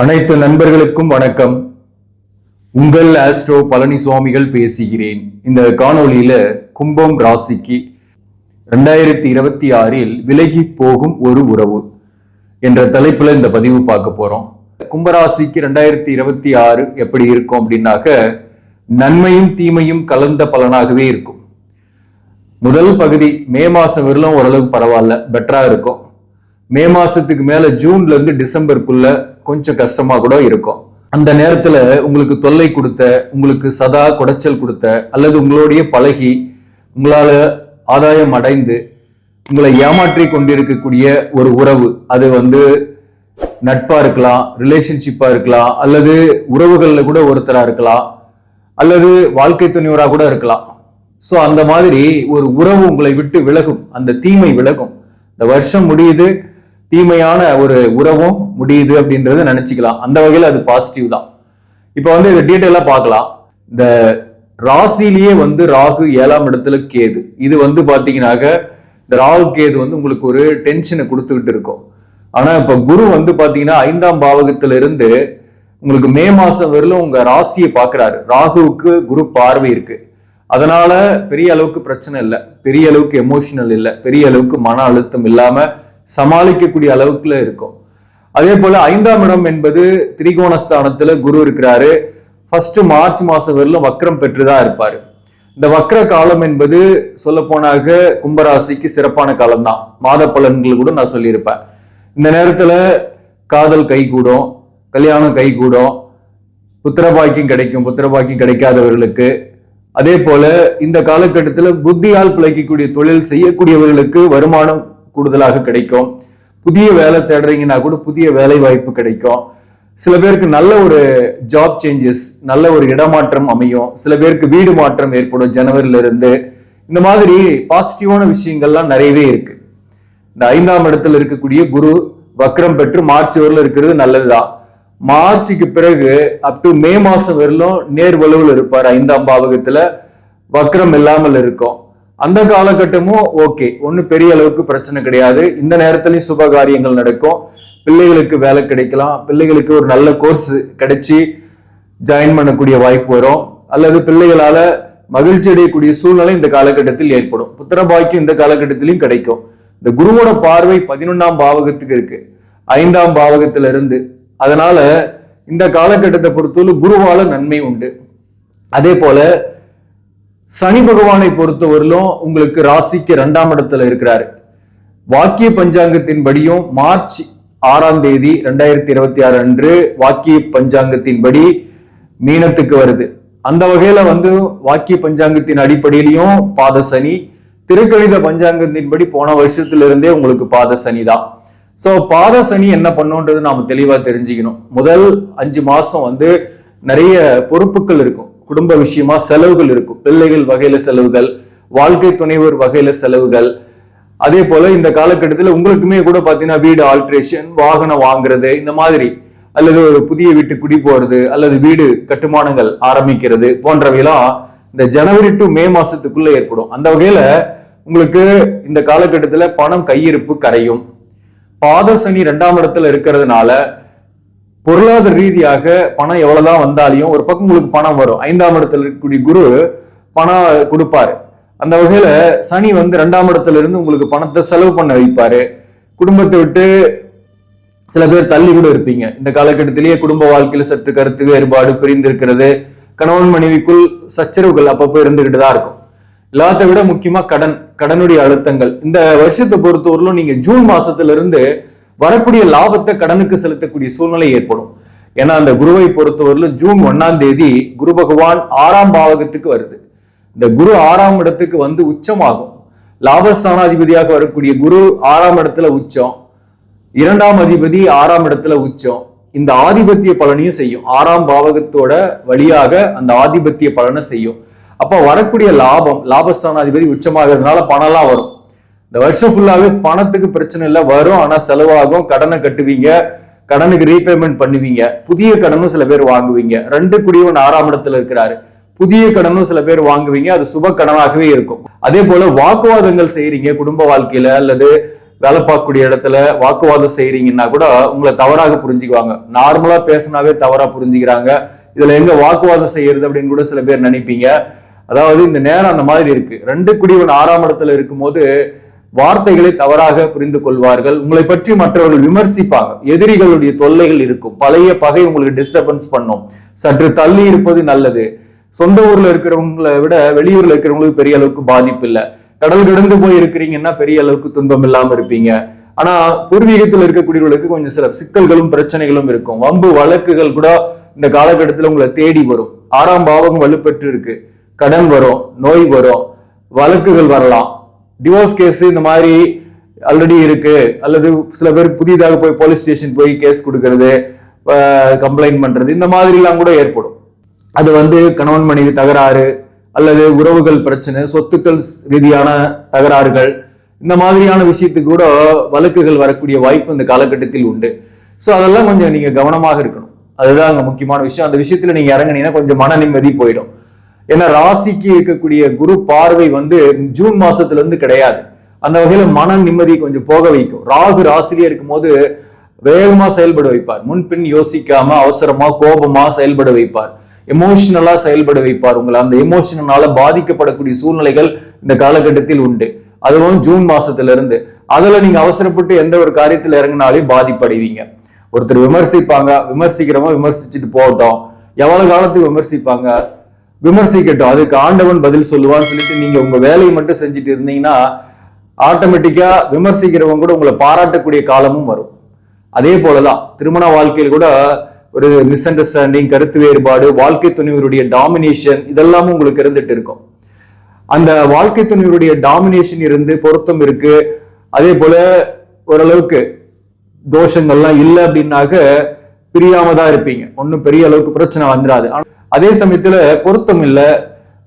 அனைத்து நண்பர்களுக்கும் வணக்கம். உங்கள் ஆஸ்ட்ரோ பழனி சுவாமிகள் பேசுகிறேன். இந்த காணொளியில கும்பம் ராசிக்கு ரெண்டாயிரத்தி இருபத்தி ஆறில் விலகி போகும் ஒரு உறவு என்ற தலைப்புல இந்த பதிவு பார்க்க போறோம். கும்பராசிக்கு ரெண்டாயிரத்தி இருபத்தி ஆறு எப்படி இருக்கும் அப்படின்னாக்க நன்மையும் தீமையும் கலந்த பலனாகவே இருக்கும். முதல் பகுதி மே மாசம் வரலும் ஓரளவுக்கு பரவாயில்ல பெட்டரா இருக்கும். மே மாசத்துக்கு மேல ஜூன்ல இருந்து டிசம்பருக்குள்ள கொஞ்சம் கஷ்டமா கூட இருக்கும். அந்த நேரத்துல உங்களுக்கு தொல்லை கொடுத்த உங்களுக்கு சதா குடைச்சல் கொடுத்த அல்லது உங்களோடைய பழகி உங்களால ஆதாயம் அடைந்து உங்களை ஏமாற்றி கொண்டிருக்கக்கூடிய ஒரு உறவு அது வந்து நட்பா இருக்கலாம் ரிலேஷன்ஷிப்பா இருக்கலாம் அல்லது உறவுகள்ல கூட ஒருத்தரா இருக்கலாம் அல்லது வாழ்க்கை துணைவரா கூட இருக்கலாம். ஸோ அந்த மாதிரி ஒரு உறவு உங்களை விட்டு விலகும் அந்த தீமை விலகும். இந்த வருஷம் முடியுது தீமையான ஒரு உறவும் முடியுது அப்படின்றத நினைச்சுக்கலாம். அந்த வகையில் அது பாசிட்டிவ் தான். இப்போ வந்து இதை டீட்டெயிலாக பார்க்கலாம். இந்த ராசிலேயே வந்து ராகு ஏழாம் இடத்துல கேது. இது வந்து பார்த்தீங்கன்னாக்க இந்த ராகு கேது வந்து உங்களுக்கு ஒரு டென்ஷனை கொடுத்துக்கிட்டு இருக்கும். ஆனால் இப்போ குரு வந்து பார்த்தீங்கன்னா ஐந்தாம் பாவகத்திலிருந்து உங்களுக்கு மே மாதம் வரலும் உங்கள் ராசியை பார்க்குறாரு ராகுவுக்கு குரு பார்வை இருக்குது அதனால பெரிய அளவுக்கு பிரச்சனை இல்லை. பெரிய அளவுக்கு எமோஷனல் இல்லை. பெரிய அளவுக்கு மன அழுத்தம் இல்லாமல் சமாளிக்கக்கூடிய அளவுக்குல இருக்கும். அதே போல ஐந்தாம் இடம் என்பது திரிகோணஸ்தானத்துல குரு இருக்கிறாரு. ஃபர்ஸ்ட் மார்ச் மாசம் வரலும் வக்ரம் பெற்றுதான் இருப்பாரு. இந்த வக்ர காலம் என்பது சொல்ல போனாக கும்பராசிக்கு சிறப்பான காலம் தான் மாத பலன்கள் கூட நான் சொல்லியிருப்பேன். இந்த நேரத்துல காதல் கைகூடும் கல்யாணம் கைகூடும் புத்திரபாக்கியம் கிடைக்கும் புத்திரபாக்கியம் கிடைக்காதவர்களுக்கு. அதே போல இந்த காலகட்டத்தில் புத்தியால் பிழைக்கக்கூடிய தொழில் செய்யக்கூடியவர்களுக்கு வருமானம் கூடுதலாக கிடைக்கும். புதிய வேலை தேடுறீங்கன்னா கூட புதிய வேலை வாய்ப்பு கிடைக்கும். சில பேருக்கு நல்ல ஒரு ஜாப் சேஞ்சஸ் நல்ல ஒரு இடமாற்றம் அமையும். சில பேருக்கு வீடு மாற்றம் ஏற்படும் ஜனவரில இருந்து இந்த மாதிரி பாசிட்டிவான விஷயங்கள்லாம் நிறையவே இருக்கு. இந்த ஐந்தாம் இடத்துல இருக்கக்கூடிய குரு வக்ரம் பெற்று மார்ச் வரல இருக்கிறது நல்லதுதான். மார்ச்சுக்கு பிறகு அப் டு மே மாசம் வரலும் நேர் வலுவில் இருப்பார் ஐந்தாம் பாவகத்துல. வக்ரம் இல்லாமல் இருக்கும். அந்த காலகட்டமும் ஓகே. ஒன்றும் பெரிய அளவுக்கு பிரச்சனை கிடையாது. இந்த நேரத்துலையும் சுப காரியங்கள் நடக்கும். பிள்ளைகளுக்கு வேலை கிடைக்கலாம். பிள்ளைகளுக்கு ஒரு நல்ல கோர்ஸ் கிடைச்சி ஜாயின் பண்ணக்கூடிய வாய்ப்பு வரும். அல்லது பிள்ளைகளால மகிழ்ச்சி அடையக்கூடிய சூழ்நிலை இந்த காலகட்டத்தில் ஏற்படும். புத்திர பாக்கியம் இந்த காலகட்டத்திலையும் கிடைக்கும். இந்த குருவோட பார்வை பதினொன்னாம் பாவகத்துக்கு இருக்கு. ஐந்தாம் பாவகத்துல இருந்து அதனால இந்த காலகட்டத்தை பொறுத்தவரை குருவால நன்மை உண்டு. அதே போல சனி பகவானை பொறுத்தவரையிலும் உங்களுக்கு ராசிக்கு ரெண்டாம் இடத்துல இருக்கிறாரு. வாக்கிய பஞ்சாங்கத்தின்படியும் மார்ச் ஆறாம் தேதி ரெண்டாயிரத்தி இருபத்தி ஆறு அன்று வாக்கிய பஞ்சாங்கத்தின்படி மீனத்துக்கு வருது. அந்த வகையில வந்து வாக்கிய பஞ்சாங்கத்தின் அடிப்படையிலையும் பாத சனி திருக்கணித பஞ்சாங்கத்தின்படி போன வருஷத்துல இருந்தே உங்களுக்கு பாத சனி தான். ஸோ பாத சனி என்ன பண்ணுன்றது நாம தெளிவா தெரிஞ்சுக்கணும். முதல் அஞ்சு மாசம் வந்து நிறைய பொறுப்புகள் இருக்கும். குடும்ப விஷயமா செலவுகள் இருக்கும். பிள்ளைகள் வகையில செலவுகள் வாழ்க்கை துணைவர் வகையில செலவுகள். அதே போல இந்த காலகட்டத்தில் உங்களுக்குமே கூட பாத்தீங்கன்னா வீடு ஆல்ட்ரேஷன் வாகனம் வாங்குறது இந்த மாதிரி. அல்லது ஒரு புதிய வீட்டு குடி போறது அல்லது வீடு கட்டுமானங்கள் ஆரம்பிக்கிறது போன்றவையெல்லாம் இந்த ஜனவரி டு மே மாசத்துக்குள்ள ஏற்படும். அந்த வகையில உங்களுக்கு இந்த காலகட்டத்தில் பணம் கையிருப்பு கரையும். பாத சனி ரெண்டாம் இடத்துல இருக்கிறதுனால பொருளாதார ரீதியாக பணம் எவ்வளவுதான் வந்தாலையும் ஒரு பக்கம் உங்களுக்கு பணம் வரும். ஐந்தாம் இடத்துல இருக்கக்கூடிய குரு பணம் கொடுப்பாரு. அந்த வகையில சனி வந்து ரெண்டாம் இடத்துல இருந்து உங்களுக்கு பணத்தை செலவு பண்ண வைப்பாரு. குடும்பத்தை விட்டு சில பேர் தள்ளி கூட இருப்பீங்க. இந்த காலகட்டத்திலேயே குடும்ப வாழ்க்கையில சற்று கருத்து வேறுபாடு பிரிந்திருக்கிறது. கணவன் மனைவிக்குள் சச்சரவுகள் அப்பப்போ இருந்துகிட்டு தான் இருக்கும். எல்லாத்த விட முக்கியமா கடன் கடனுடைய அழுத்தங்கள். இந்த வருஷத்தை பொறுத்தவரையிலும் நீங்க ஜூன் மாசத்துல இருந்து வரக்கூடிய லாபத்தை கடனுக்கு செலுத்தக்கூடிய சூழ்நிலை ஏற்படும். ஏன்னா அந்த குருவை பொறுத்தவரையிலும் ஜூன் ஒன்னாம் தேதி குரு பகவான் ஆறாம் பாவகத்துக்கு வருது. இந்த குரு ஆறாம் இடத்துக்கு வந்து உச்சமாகும். லாபஸ்தானாதிபதியாக வரக்கூடிய குரு ஆறாம் இடத்துல உச்சம். இரண்டாம் அதிபதி ஆறாம் இடத்துல உச்சம். இந்த ஆதிபத்திய பலனையும் செய்யும். ஆறாம் பாவகத்தோட வழியாக அந்த ஆதிபத்திய பலனை செய்யும். அப்போ வரக்கூடிய லாபம் லாபஸ்தானாதிபதி உச்சமாகிறதுனால பணம்லாம் வரும். இந்த வருஷம் ஃபுல்லாவே பணத்துக்கு பிரச்சனை இல்லை. வரும் ஆனா செலவாகும். கடனை கட்டுவீங்க. கடனுக்கு ரீபேமெண்ட் பண்ணுவீங்க. புதிய கடனும் சில பேர் வாங்குவீங்க. ரெண்டு குடியவன் ஆறாம் இடத்துல இருக்கிறாரு. புதிய கடனும் சில பேர் வாங்குவீங்க. அது சுப கடனாகவே இருக்கும். அதே போல வாக்குவாதங்கள் செய்யறீங்க குடும்ப வாழ்க்கையில அல்லது வேலை பார்க்கக்கூடிய இடத்துல வாக்குவாதம் செய்யறீங்கன்னா கூட உங்களை தவறாக புரிஞ்சுக்குவாங்க. நார்மலா பேசினாவே தவறா புரிஞ்சுக்கிறாங்க. இதுல எங்க வாக்குவாதம் செய்யறது அப்படின்னு கூட சில பேர் நினைப்பீங்க. அதாவது இந்த நேரம் அந்த மாதிரி இருக்கு. ரெண்டு குடிவன் ஆறாம் இடத்துல இருக்கும்போது வார்த்தைகளை தவறாக புரிந்து கொள்வார்கள். உங்களை பற்றி மற்றவர்கள் விமர்சிப்பாங்க. எதிரிகளுடைய தொல்லைகள் இருக்கும். பழைய பகை உங்களுக்கு டிஸ்டர்பன்ஸ் பண்ணும். சற்று தள்ளி இருப்பது நல்லது. சொந்த ஊர்ல இருக்கிறவங்களை விட வெளியூர்ல இருக்கிறவங்களுக்கு பெரிய அளவுக்கு பாதிப்பு இல்லை. கடல் கடந்து போய் இருக்கிறீங்கன்னா பெரிய அளவுக்கு துன்பம் இல்லாம இருப்பீங்க. ஆனா பூர்வீகத்தில் இருக்கக்கூடியவர்களுக்கு கொஞ்சம் சில சிக்கல்களும் பிரச்சனைகளும் இருக்கும். வம்பு வழக்குகள் கூட இந்த காலகட்டத்தில் உங்களை தேடி வரும். ஆறாம் பாவம் வலுப்பெற்று இருக்கு கடன் வரும் நோய் வரும் வழக்குகள் வரலாம். டிவோர்ஸ் கேஸ் இந்த மாதிரி ஆல்ரெடி இருக்கு. அல்லது சில பேர் புதிதாக போய் போலீஸ் ஸ்டேஷன் போய் கேஸ் கொடுக்கறது கம்ப்ளைண்ட் பண்றது இந்த மாதிரிலாம் கூட ஏற்படும். அது வந்து கணவன் மனைவி தகராறு அல்லது உறவுகள் பிரச்சனை சொத்துக்கள் ரீதியான தகராறுகள் இந்த மாதிரியான விஷயத்துக்கு கூட வழக்குகள் வரக்கூடிய வாய்ப்பு இந்த காலகட்டத்தில் உண்டு. ஸோ அதெல்லாம் கொஞ்சம் நீங்க கவனமாக இருக்கணும். அதுதான் அங்கே முக்கியமான விஷயம். அந்த விஷயத்துல நீங்க இறங்குனீங்கன்னா கொஞ்சம் மன நிம்மதி போயிடும். ஏன்னா ராசிக்கு இருக்கக்கூடிய குரு பார்வை வந்து ஜூன் மாசத்துல இருந்து கிடையாது. அந்த வகையில மன நிம்மதி கொஞ்சம் போக வைக்கும். ராகு ராசிலேயே இருக்கும்போது வேகமா செயல்பட வைப்பார். முன்பின் யோசிக்காம அவசரமா கோபமா செயல்பட வைப்பார். எமோஷனலா செயல்பட வைப்பார் உங்களை. அந்த எமோஷனால பாதிக்கப்படக்கூடிய சூழ்நிலைகள் இந்த காலகட்டத்தில் உண்டு. அதுவும் ஜூன் மாசத்துல இருந்து. அதுல நீங்க அவசரப்பட்டு எந்த ஒரு காரியத்துல இறங்கினாலே பாதிப்படைவீங்க. ஒருத்தர் விமர்சிப்பாங்க. விமர்சிக்கிறவங்க விமர்சிச்சுட்டு போகட்டும். எவ்வளவு காலத்துக்கு விமர்சிப்பாங்க? விமர்சிக்கட்டும். அதுக்கு ஆண்டவன் பதில் சொல்லுவான்னு சொல்லிட்டு நீங்க உங்க வேலையை மட்டும் செஞ்சுட்டு இருந்தீங்கன்னா ஆட்டோமேட்டிக்கா விமர்சிக்கிறவங்க கூட உங்களை பாராட்டக்கூடிய காலமும் வரும். அதே போலதான் திருமண வாழ்க்கையில் கூட ஒரு மிஸ் அண்டர்ஸ்டாண்டிங் கருத்து வேறுபாடு வாழ்க்கை துணைவருடைய டாமினேஷன் இதெல்லாமும் உங்களுக்கு இருந்துட்டு இருக்கும். அந்த வாழ்க்கை துணைவருடைய டாமினேஷன் இருந்து பொருத்தம் இருக்கு. அதே போல ஓரளவுக்கு தோஷங்கள்லாம் இல்லை அப்படின்னாக்க பிரியாம தான் இருப்பீங்க. ஒன்றும் பெரிய அளவுக்கு பிரச்சனை வந்துடாது ஆனால் அதே சமயத்துல பொருத்தம் இல்லை.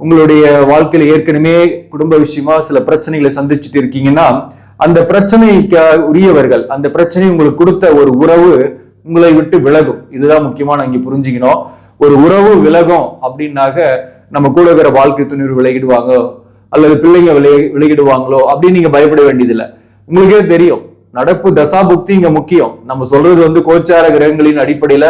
உங்களுடைய வாழ்க்கையில ஏற்கனவே குடும்ப விஷயமா சில பிரச்சனைகளை சந்திச்சுட்டு இருக்கீங்கன்னா அந்த பிரச்சனைக்கு உரியவர்கள் அந்த பிரச்சனை உங்களுக்கு கொடுத்த ஒரு உறவு உங்களை விட்டு விலகும். இதுதான் முக்கியமான இங்கே புரிஞ்சுக்கணும். ஒரு உறவு விலகும் அப்படின்னாக்க நம்ம கூட இருக்கிற வாழ்க்கை துணிவு விலகிடுவாங்க அல்லது பிள்ளைங்க விலை விலகிடுவாங்களோ அப்படின்னு நீங்க பயப்பட வேண்டியதில்லை. உங்களுக்கே தெரியும். நடப்பு தசாபுக்தி இங்க முக்கியம். நம்ம சொல்றது வந்து கோச்சார கிரகங்களின் அடிப்படையில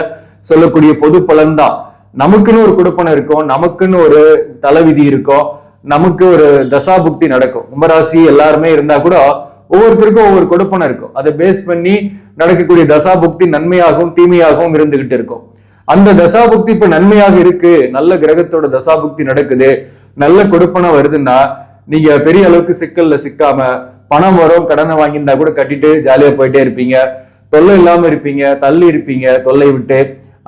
சொல்லக்கூடிய பொது பலன் தான் நமக்குன்னு ஒரு குடுப்பனை இருக்கும் நமக்குன்னு ஒரு தலைவிதி இருக்கும் நமக்கு ஒரு தசாபுக்தி நடக்கும். கும்பராசி எல்லாருமே இருந்தா கூட ஒவ்வொருத்தருக்கும் ஒவ்வொரு கொடுப்பனை இருக்கும். அதை பேஸ் பண்ணி நடக்கக்கூடிய தசாபுக்தி நன்மையாகவும் தீமையாகவும் இருந்துகிட்டு இருக்கும். அந்த தசா புக்தி இப்ப நன்மையாக இருக்கு நல்ல கிரகத்தோட தசாபுக்தி நடக்குது நல்ல கொடுப்பனை வருதுன்னா நீங்க பெரிய அளவுக்கு சிக்கல்ல சிக்காம பணம் வரும் கடனை வாங்கியிருந்தா கூட கட்டிட்டு ஜாலியா போயிட்டே இருப்பீங்க. தொல்லை இல்லாம இருப்பீங்க தள்ளி இருப்பீங்க தொல்லை விட்டு.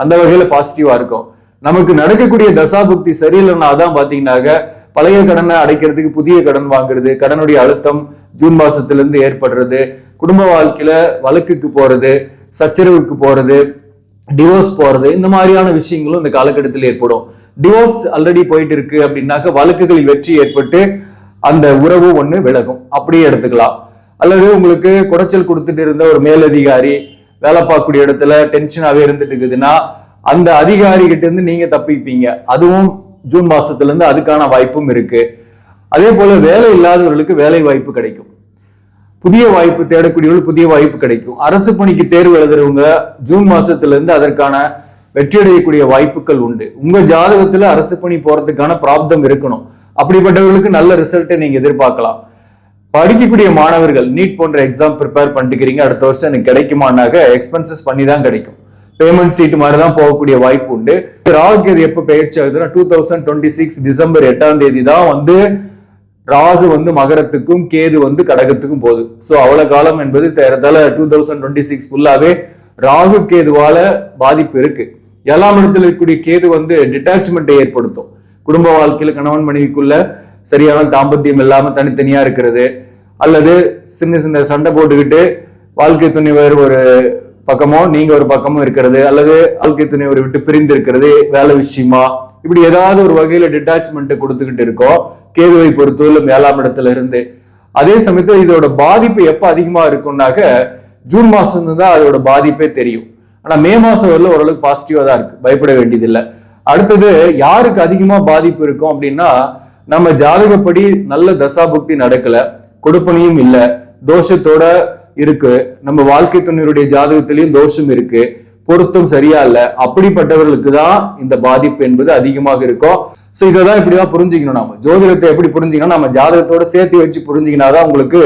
அந்த வகையில பாசிட்டிவா இருக்கும். நமக்கு நடக்கக்கூடிய தசாபுக்தி சரியில்லைன்னா தான் பாத்தீங்கன்னாக்க பழைய கடனை அடைக்கிறதுக்கு புதிய கடன் வாங்குறது கடனுடைய அழுத்தம் ஜூன் மாசத்திலிருந்து ஏற்படுறது குடும்ப வாழ்க்கையில வழக்குக்கு போறது சச்சரவுக்கு போறது டிவோர்ஸ் போறது இந்த மாதிரியான விஷயங்களும் இந்த காலகட்டத்தில் ஏற்படும். டிவோர்ஸ் ஆல்ரெடி போயிட்டு இருக்கு அப்படின்னாக்க வழக்குகளில் வெற்றி ஏற்பட்டு அந்த உறவு ஒண்ணு விலகும். அப்படியே எடுத்துக்கலாம். அல்லது உங்களுக்கு குடைச்சல் கொடுத்துட்டு இருந்த ஒரு மேலதிகாரி வேலை பார்க்கக்கூடிய இடத்துல டென்ஷனாகவே இருந்துட்டு இருக்குதுன்னா அந்த அதிகாரிகிட்ட இருந்து நீங்க தப்பிப்பீங்க. அதுவும் ஜூன் மாசத்துல இருந்து அதுக்கான வாய்ப்பும் இருக்கு. அதே போல வேலை இல்லாதவர்களுக்கு வேலை வாய்ப்பு கிடைக்கும். புதிய வாய்ப்பு தேடக்கூடியவர்கள் புதிய வாய்ப்பு கிடைக்கும். அரசு பணிக்கு தேர்வு எழுதுறவங்க ஜூன் மாசத்துல இருந்து அதற்கான வெற்றி அடையக்கூடிய வாய்ப்புகள் உண்டு. உங்க ஜாதகத்துல அரசு பணி போறதுக்கான பிராப்தம் இருக்கணும். அப்படிப்பட்டவர்களுக்கு நல்ல ரிசல்ட்டை நீங்க எதிர்பார்க்கலாம். படிக்கக்கூடிய மாணவர்கள் நீட் போன்ற எக்ஸாம் ப்ரிப்பேர் பண்ணிக்கிறீங்க. அடுத்த வருஷம் எனக்கு கிடைக்குமானாக்க எக்ஸ்பென்சஸ் பண்ணி தான் கிடைக்கும். பேமெண்ட் சீட் மாதிரி தான் போகக்கூடிய வாய்ப்பு உண்டு. ராகு இது எப்போ பயிற்சி ஆகுதுன்னா two thousand twenty six December எட்டாம் தேதி தான் வந்து ராகு வந்து மகரத்துக்கும் கேது வந்து கடகத்துக்கும் போகுது. ஸோ அவ்வளோ காலம் என்பது தேர்தல டூ தௌசண்ட் டுவெண்ட்டி சிக்ஸ் ஃபுல்லாவே ராகு கேதுவால பாதிப்பு இருக்கு. ஏழாம் இடத்துல இருக்கக்கூடிய கேது வந்து டிட்டாச்மெண்ட்டை ஏற்படுத்தும். குடும்ப வாழ்க்கையில் கணவன் மனைவிக்குள்ள சரியான தாம்பத்தியம் இல்லாமல் தனித்தனியா இருக்கிறது. அல்லது சின்ன சின்ன சண்டை போட்டுக்கிட்டு வாழ்க்கை துணிவர் ஒரு பக்கமோ நீங்க ஒரு பக்கமோ இருக்கிறது அல்லது வாழ்க்கை துணைவரை விட்டு பிரிந்து இருக்கிறது வேலை விஷயமா? இப்படி ஏதாவது ஒரு வகையில டிட்டாச்மெண்ட் கொடுத்துக்கிட்டு இருக்கோம் கேதுவை பொறுத்தவரை ஏழாம் இடத்துல இருந்து. அதே சமயத்துல இதோட பாதிப்பு எப்ப அதிகமா இருக்கும்னாக்க ஜூன் மாசம் தான் அதோட பாதிப்பே தெரியும். ஆனா மே மாசம் வரல ஓரளவுக்கு பாசிட்டிவா தான் இருக்கு. பயப்பட வேண்டியதில்லை. அடுத்தது யாருக்கு அதிகமா பாதிப்பு இருக்கும் அப்படின்னா நம்ம ஜாதகப்படி நல்ல தசாபுக்தி நடக்கல கொடுப்பனையும் இல்லை. தோஷத்தோட இருக்கு. நம்ம வாழ்க்கை துணையுடைய ஜாதகத்திலையும் தோஷம் இருக்கு. பொருத்தம் சரியா இல்ல. அப்படிப்பட்டவர்களுக்கு தான் இந்த பாதிப்பு என்பது அதிகமாக இருக்கும். சோ இதை தான் இப்படிதான் புரிஞ்சுக்கணும் நாம. ஜோதிடத்தை எப்படி புரிஞ்சுக்கணும் நம்ம ஜாதகத்தோட சேர்த்து வச்சு புரிஞ்சுக்கினாதான் உங்களுக்கு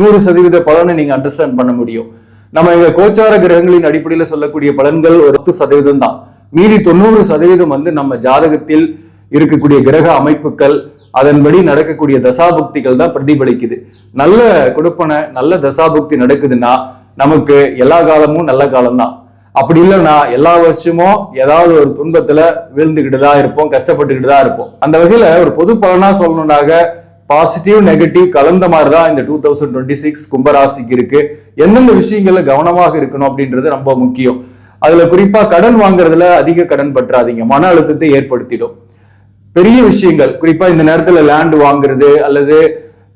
நூறு சதவீத பலனை நீங்க அண்டர்ஸ்டாண்ட் பண்ண முடியும். நம்ம இங்க கோச்சார கிரகங்களின் அடிப்படையில் சொல்லக்கூடிய பலன்கள் ஒரு பத்து சதவீதம் தான் மீதி தொண்ணூறு சதவீதம் வந்து நம்ம ஜாதகத்தில் இருக்கக்கூடிய கிரக அமைப்புகள் அதன்படி நடக்கக்கூடிய தசாபுக்திகள் தான் பிரதிபலிக்குது. நல்ல கொடுப்பனை நல்ல தசாபுக்தி நடக்குதுன்னா நமக்கு எல்லா காலமும் நல்ல காலம்தான். அப்படி இல்லைன்னா எல்லா வருஷமும் ஏதாவது ஒரு துன்பத்துல வீழ்ந்துக்கிட்டு தான் இருப்போம் கஷ்டப்பட்டுக்கிட்டு தான் இருப்போம். அந்த வகையில ஒரு பொது பலனா சொல்லணும்னாக பாசிட்டிவ் நெகட்டிவ் கலந்த மாதிரி தான் இந்த டூ தௌசண்ட் டுவெண்ட்டி சிக்ஸ் கும்பராசிக்கு இருக்கு. எந்தெந்த விஷயங்கள்ல கவனமாக இருக்கணும் அப்படின்றது ரொம்ப முக்கியம். அதுல குறிப்பா கடன் வாங்குறதுல அதிக கடன் பற்றாதீங்க. மன அழுத்தத்தை ஏற்படுத்திடும். பெரிய விஷயங்கள். குறிப்பா இந்த நேரத்துல லேண்ட் வாங்குறது அல்லது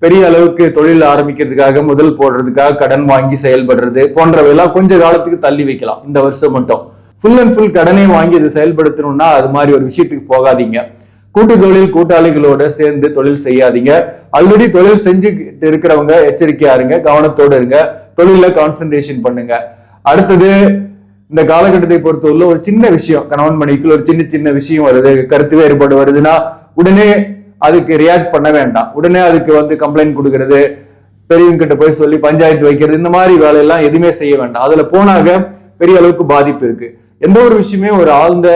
பெரிய அளவுக்கு தொழில் ஆரம்பிக்கிறதுக்காக முதல் போடுறதுக்காக கடன் வாங்கி செயல்படுறது போன்றவையெல்லாம் கொஞ்ச காலத்துக்கு தள்ளி வைக்கலாம். இந்த வருஷம் மட்டும். ஃபுல் அண்ட் ஃபுல் கடனே வாங்கி அதை செயல்படுத்தணும்னா அது மாதிரி ஒரு விஷயத்துக்கு போகாதீங்க. கூட்டு தொழில் கூட்டாளிகளோட சேர்ந்து தொழில் செய்யாதீங்க. ஆல்ரெடி தொழில் செஞ்சுக்கிட்டு இருக்கிறவங்க எச்சரிக்கையா இருங்க கவனத்தோடு இருங்க. தொழில கான்சென்ட்ரேஷன் பண்ணுங்க. அடுத்தது இந்த காலகட்டத்தை பொறுத்தவரை ஒரு சின்ன விஷயம் கணவன் மனைவிக்குள்ள ஒரு சின்ன சின்ன விஷயம் வருது கருத்து வேறுபாடு வருதுன்னா உடனே அதுக்கு ரியாக்ட் பண்ண வேண்டாம். உடனே அதுக்கு வந்து கம்ப்ளைண்ட் கொடுக்கறது பெரியவங்க கிட்ட போய் சொல்லி பஞ்சாயத்து வைக்கிறது இந்த மாதிரி வேலையெல்லாம் எதுவுமே செய்ய வேண்டாம். அதுல போனாக பெரிய அளவுக்கு பாதிப்பு இருக்கு. எந்த ஒரு விஷயமே ஒரு ஆழ்ந்த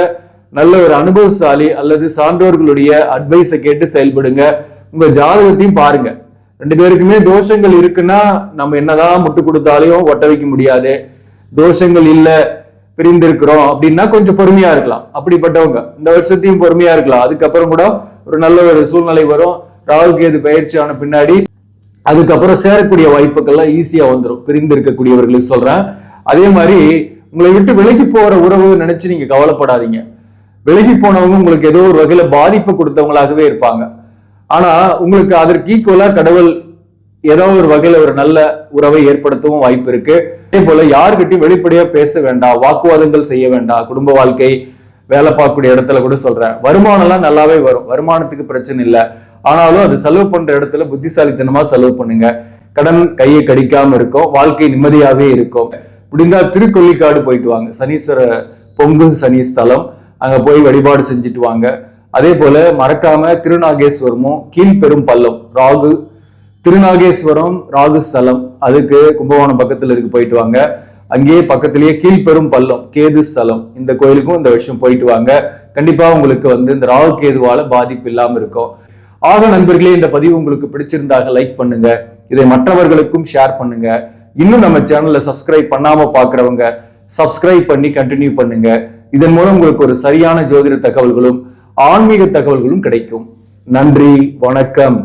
நல்ல ஒரு அனுபவசாலி அல்லது சான்றோர்களுடைய அட்வைஸை கேட்டு செயல்படுங்க. உங்க ஜாதகத்தையும் பாருங்க. ரெண்டு பேருக்குமே தோஷங்கள் இருக்குன்னா நம்ம என்னதான் முட்டு கொடுத்தாலையும் ஒட்ட வைக்க முடியாது. தோஷங்கள் இல்லை பிரிந்திருக்கிறோம் அப்படின்னா கொஞ்சம் பொறுமையா இருக்கலாம். அப்படிப்பட்டவங்க. இந்த வருஷத்தையும் பொறுமையா இருக்கலாம். அதுக்கப்புறம் கூட ஒரு நல்ல ஒரு சூழ்நிலை வரும். ராகு கேது பயிற்சி ஆன பின்னாடி அதுக்கப்புறம் சேரக்கூடிய வாய்ப்புகள்லாம் ஈஸியா வந்துடும் பிரிந்து இருக்கக்கூடியவர்களுக்கு சொல்றேன். அதே மாதிரி உங்களை விட்டு விலகி போற உறவு நினைச்சு நீங்க கவலைப்படாதீங்க. விலகி போனவங்க உங்களுக்கு ஏதோ ஒரு வகையில பாதிப்பு கொடுத்தவங்களாகவே இருப்பாங்க. ஆனா உங்களுக்கு அதற்கு ஈக்குவலா கடவுள் ஏதோ ஒரு வகையில ஒரு நல்ல உறவை ஏற்படுத்தவும் வாய்ப்பு இருக்கு. அதே போல யாருக்கிட்டையும் வெளிப்படையா பேச வேண்டாம் வாக்குவாதங்கள் செய்ய வேண்டாம் குடும்ப வாழ்க்கை வேலை பார்க்கக்கூடிய இடத்துல கூட சொல்றேன். வருமானம் எல்லாம் நல்லாவே வரும். வருமானத்துக்கு பிரச்சனை இல்லை. ஆனாலும் அது செலவு பண்ற இடத்துல புத்திசாலித்தனமா செலவு பண்ணுங்க. கடன் கையை கடிக்காம இருக்கும். வாழ்க்கை நிம்மதியாவே இருக்கும். முடிந்தா திருக்கொல்லிக்காடு போயிட்டு வாங்க. சனீஸ்வர பொங்கு சனி ஸ்தலம். அங்க போய் வழிபாடு செஞ்சுட்டு வாங்க. அதே போல மறக்காம திருநாகேஸ்வரமும் கீழ்பெரும் பள்ளம் ராகு திருநாகேஸ்வரம் ராகு ஸ்தலம் அதுக்கு கும்பகோணம் பக்கத்துல இருக்கு போயிட்டு வாங்க. அங்கேயே பக்கத்திலேயே கீழ்பெரும் பள்ளம் கேது ஸ்தலம். இந்த கோயிலுக்கும் இந்த வருஷம் போயிட்டு வாங்க. கண்டிப்பா உங்களுக்கு வந்து இந்த ராகு கேதுவால பாதிப்பு இல்லாம இருக்கும். ஆக நண்பர்களே இந்த பதிவு உங்களுக்கு பிடிச்சிருந்தாக லைக் பண்ணுங்க. இதை மற்றவர்களுக்கும் ஷேர் பண்ணுங்க. இன்னும் நம்ம சேனல்ல சப்ஸ்கிரைப் பண்ணாம பாக்குறவங்க சப்ஸ்கிரைப் பண்ணி கண்டினியூ பண்ணுங்க. இதன் மூலம் உங்களுக்கு ஒரு சரியான ஜோதிட தகவல்களும் ஆன்மீக தகவல்களும் கிடைக்கும். நன்றி வணக்கம்.